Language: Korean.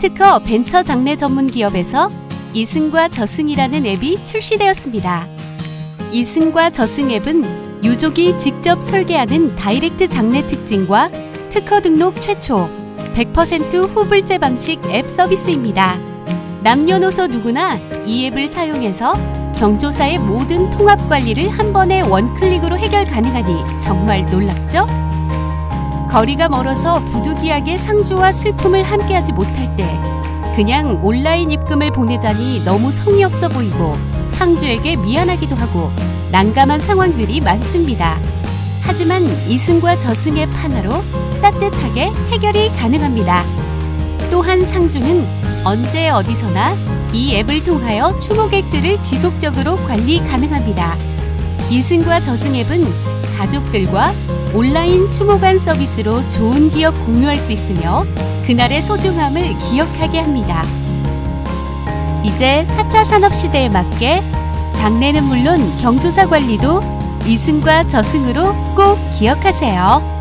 특허 벤처 장내 전문 기업에서 이승과 저승이라는 앱이 출시되었습니다. 이승과 저승 앱은 유족이 직접 설계하는 다이렉트 장내 특징과 특허 등록 최초 100% 후불제 방식 앱 서비스입니다. 남녀노소 누구나 이 앱을 사용해서 경조사의 모든 통합 관리를 한 번에 원클릭으로 해결 가능하니 정말 놀랍죠? 거리가 멀어서 부득이하게 상주와 슬픔을 함께하지 못할 때 그냥 온라인 입금을 보내자니 너무 성의 없어 보이고 상주에게 미안하기도 하고 난감한 상황들이 많습니다. 하지만 이승과 저승의 하나로 따뜻하게 해결이 가능합니다. 또한 상주는 언제 어디서나 이 앱을 통하여 추모객들을 지속적으로 관리 가능합니다. 이승과 저승 앱은 가족들과 온라인 추모관 서비스로 좋은 기억 공유할 수 있으며 그날의 소중함을 기억하게 합니다. 이제 4차 산업 시대에 맞게 장래는 물론 경조사 관리도 이승과 저승으로 꼭 기억하세요.